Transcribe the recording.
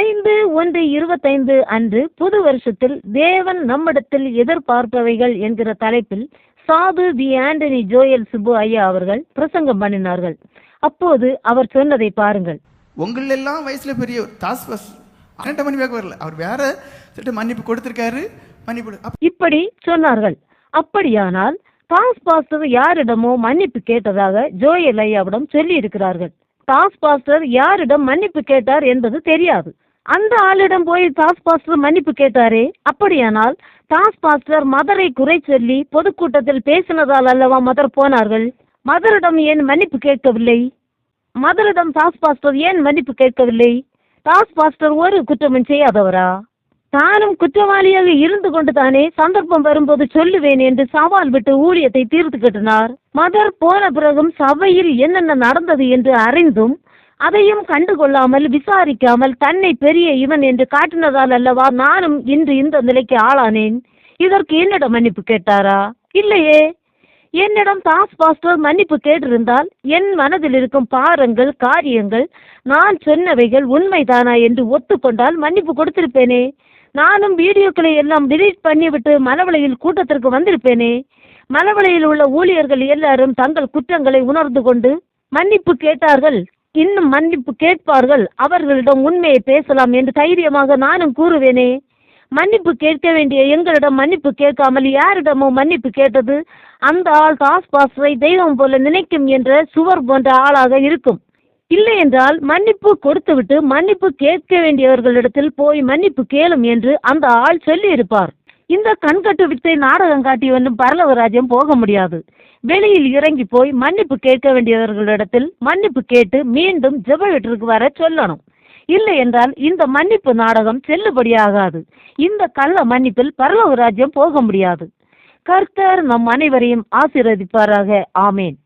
ஐந்து ஒன்று இருபத்தைந்து அன்று புது வருஷத்தில் தேவன் நம்மிடத்தில் எதிர்பார்ப்பவைகள் என்கிற தலைப்பில் சாது தி ஆண்டனி ஜோயல் சுப்பு ஐயா அவர்கள் பிரசங்கம் பண்ணினார்கள். அப்போது அவர் சொன்னதை பாருங்கள். உங்கள் எல்லாம் வயசுல பெரியவர் தாஸ் பஸ் அண்ணன் மன்னிப்பாக வரல. அவர் வேற சொல்லிட்டு மன்னிப்பு கொடுத்திருக்காரு மன்னிப்பு இப்படி சொன்னார்கள். அப்படியானால் டாஸ் பாஸ்டர் யாரிடமோ மன்னிப்பு கேட்டதாக ஜோயல் ஐயாவிடம் சொல்லி இருக்கிறார்கள் டாஸ் பாஸ்டர் யாரிடம் மன்னிப்பு கேட்டார் என்பது தெரியாது. அந்த ஆளிடம் போய் டாஸ் பாஸ்டர் மன்னிப்பு கேட்டாரே? அப்படியானால் டாஸ் பாஸ்டர் மதரை குறை சொல்லி பொதுக்கூட்டத்தில் பேசினதால் அல்லவா மதர் போனார்கள்? மதரிடம் ஏன் மன்னிப்பு கேட்கவில்லை? மதரிடம் டாஸ் பாஸ்டர் ஏன் மன்னிப்பு கேட்கவில்லை? டாஸ் பாஸ்டர் ஒரு குற்றமும் செய்யாதவரா? தானும் குற்றவாளியாக இருந்து கொண்டு தானே சந்தர்ப்பம் வரும்போது சொல்லுவேன் என்று சவால் விட்டு ஊழியத்தை தீர்த்து கட்டினார். மதர் போன பிறகும் சபையில் என்னென்ன நடந்தது என்று அறிந்தும் அதையும் கண்டுகொள்ளாமல் விசாரிக்காமல் தன்னை பெரிய இவன் என்று காட்டினதால் அல்லவா நானும் இன்று இந்த நிலைக்கு ஆளானேன். இதற்கு என்னிடம் மன்னிப்பு கேட்டாரா? இல்லையே. என்னிடம் தாஸ் பாஸ்டர் மன்னிப்பு கேட்டிருந்தால் என் மனதில் இருக்கும் பாரங்கள் காரியங்கள் நான் சொன்னவைகள் உண்மைதானா என்று ஒத்துக்கொண்டால் மன்னிப்பு கொடுத்திருப்பேனே. நானும் வீடியோக்களை எல்லாம் டிலீட் பண்ணிவிட்டு மலவளையில் கூட்டத்திற்கு வந்திருப்பேனே. மலவளையில் உள்ள ஊழியர்கள் எல்லாரும் தங்கள் குற்றங்களை உணர்ந்து கொண்டு மன்னிப்பு கேட்டார்கள். இன்னும் மன்னிப்பு கேட்பார்கள். அவர்களிடம் உண்மையை பேசலாம் என்று தைரியமாக நானும் கூறுவேனே. மன்னிப்பு கேட்க வேண்டிய எங்களிடம் மன்னிப்பு கேட்காமல் யாரிடமோ மன்னிப்பு கேட்டது அந்த ஆள் தாஸ் பாஸ்டரை தெய்வம் போல நினைக்கும் என்ற சுவர் போன்ற ஆளாக இருக்கும். இல்லை என்றால் மன்னிப்பு கொடுத்துவிட்டு மன்னிப்பு கேட்க வேண்டியவர்களிடத்தில் போய் மன்னிப்பு கேளும் என்று அந்த ஆள் சொல்லி இருப்பார் இந்த கண்கட்டு வித்தை நாடகம் காட்டி ஒன்றும் பரலவராஜ்யம் போக முடியாது. வெளியில் இறங்கி போய் மன்னிப்பு கேட்க வேண்டியவர்களிடத்தில் மன்னிப்பு கேட்டு மீண்டும் ஜெப வீட்டிற்கு வர சொல்லணும். இல்லை என்றால் இந்த மன்னிப்பு நாடகம் செல்லுபடியாகாது. இந்த கள்ள மன்னிப்பில் பரலவராஜ்யம் போக முடியாது. கர்த்தர் நம் அனைவரையும் ஆசீர்வதிப்பாராக. ஆமேன்.